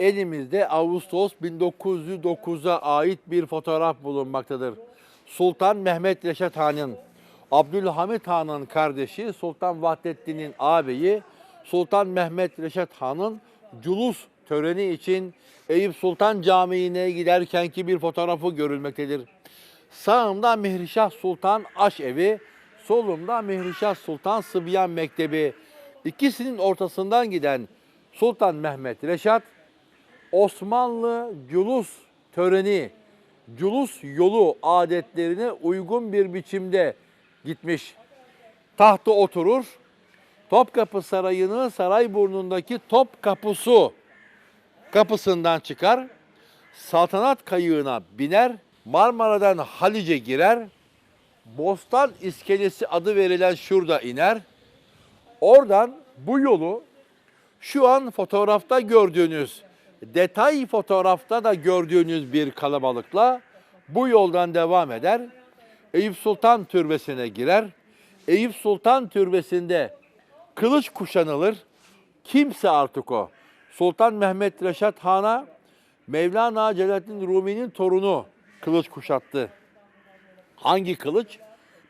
elimizde Ağustos 1909'a ait bir fotoğraf bulunmaktadır. Sultan Mehmet Reşat Han'ın, Abdülhamit Han'ın kardeşi Sultan Vahdettin'in ağabeyi Sultan Mehmet Reşat Han'ın culus töreni için Eyüp Sultan Camii'ne giderkenki bir fotoğrafı görülmektedir. Sağımda Mihrişah Sultan Aş Evi, solumda Mihrişah Sultan Sıbyan Mektebi. İkisinin ortasından giden Sultan Mehmet Reşat, Osmanlı culus töreni, culus yolu adetlerine uygun bir biçimde gitmiş. Tahta oturur, Topkapı Sarayı'nın Sarayburnu'ndaki Topkapı Su kapısından çıkar, saltanat kayığına biner, Marmara'dan Halice girer, Bostan İskelesi adı verilen şurada iner. Oradan bu yolu şu an fotoğrafta gördüğünüz, detay fotoğrafta da gördüğünüz bir kalabalıkla bu yoldan devam eder. Eyüp Sultan Türbesi'ne girer. Eyüp Sultan Türbesi'nde kılıç kuşanılır. Kimse artık o. Sultan Mehmet Reşat Han'a Mevlana Celaleddin Rumi'nin torunu kılıç kuşattı. Hangi kılıç?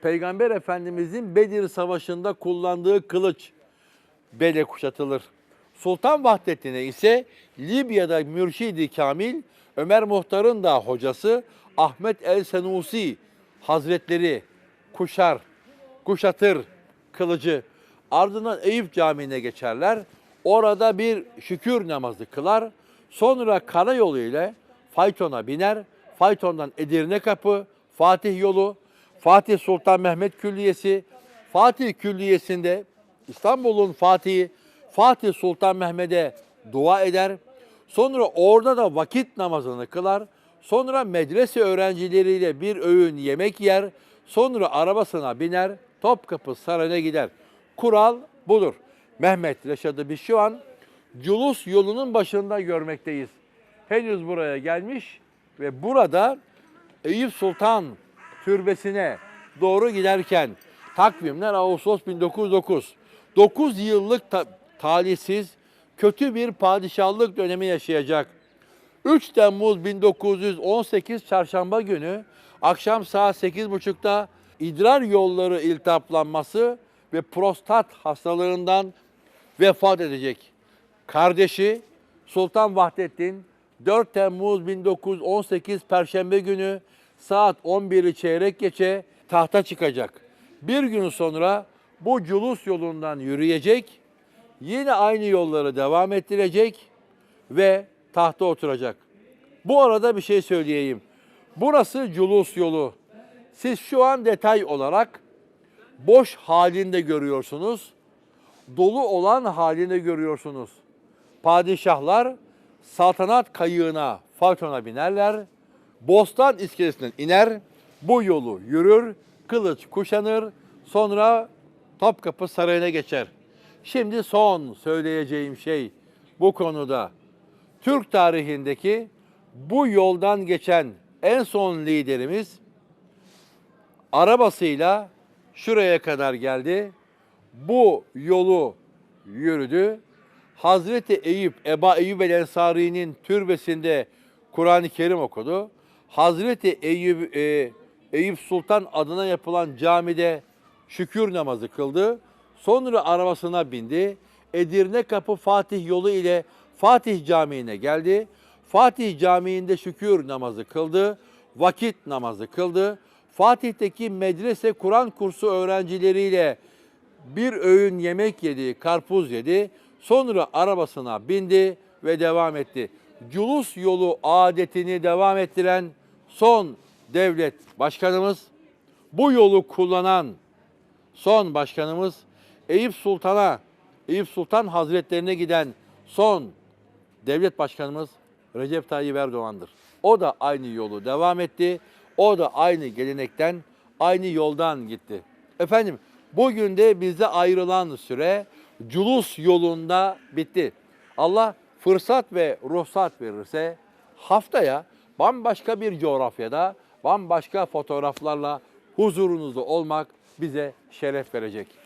Peygamber Efendimizin Bedir Savaşı'nda kullandığı kılıç bele kuşatılır. Sultan Vahdettin'e ise Libya'da Mürşidi Kamil, Ömer Muhtar'ın da hocası Ahmet El Senusi Hazretleri kuşar, kuşatır kılıcı. Ardından Eyüp Camii'ne geçerler. Orada bir şükür namazı kılar. Sonra karayolu ile faytona biner. Faytondan Edirne Kapı, Fatih yolu, Fatih Sultan Mehmet Külliyesi, Fatih Külliyesi'nde İstanbul'un Fatihi Fatih Sultan Mehmet'e dua eder. Sonra orada da vakit namazını kılar. Sonra medrese öğrencileriyle bir öğün yemek yer. Sonra arabasına biner, Topkapı Sarayı'na gider. Kural budur. Mehmet Reşad'ı biz şu an Culus yolunun başında görmekteyiz. Henüz buraya gelmiş ve burada Eyüp Sultan Türbesi'ne doğru giderken takvimler Ağustos 1909. 9 yıllık talihsiz kötü bir padişahlık dönemi yaşayacak. 3 Temmuz 1918 Çarşamba günü akşam saat 8.30'da idrar yolları iltihaplanması ve prostat hastalığından vefat edecek. Kardeşi Sultan Vahdettin 4 Temmuz 1918 Perşembe günü saat 11'i çeyrek geçe tahta çıkacak. Bir gün sonra bu culus yolundan yürüyecek, yine aynı yolları devam ettirecek ve tahta oturacak. Bu arada bir şey söyleyeyim. Burası culus yolu. Siz şu an detay olarak boş halinde görüyorsunuz. Dolu olan halinde görüyorsunuz. Padişahlar saltanat kayığına, faytona binerler. Bostan iskelesinden iner, bu yolu yürür, kılıç kuşanır, sonra Topkapı Sarayı'na geçer. Şimdi son söyleyeceğim şey bu konuda. Türk tarihindeki bu yoldan geçen en son liderimiz arabasıyla şuraya kadar geldi. Bu yolu yürüdü. Hazreti Eyüp, Eba Eyyub el Ensari'nin türbesinde Kur'an-ı Kerim okudu. Hazreti Eyüp, e, Eyüp Sultan adına yapılan camide şükür namazı kıldı. Sonra arabasına bindi. Edirne Kapı Fatih yolu ile Fatih Camii'ne geldi. Fatih Camii'nde şükür namazı kıldı. Vakit namazı kıldı. Fatih'teki medrese Kur'an kursu öğrencileriyle bir öğün yemek yedi, karpuz yedi. Sonra arabasına bindi ve devam etti. Culus yolu adetini devam ettiren son devlet başkanımız, bu yolu kullanan son başkanımız Eyüp Sultan'a, Eyüp Sultan Hazretlerine giden son devlet başkanımız Recep Tayyip Erdoğan'dır. O da aynı yolu devam etti. O da aynı gelenekten, aynı yoldan gitti. Efendim bugün de bize ayrılan süre culus yolunda bitti. Allah fırsat ve ruhsat verirse haftaya bambaşka bir coğrafyada, bambaşka fotoğraflarla huzurunuzda olmak bize şeref verecek.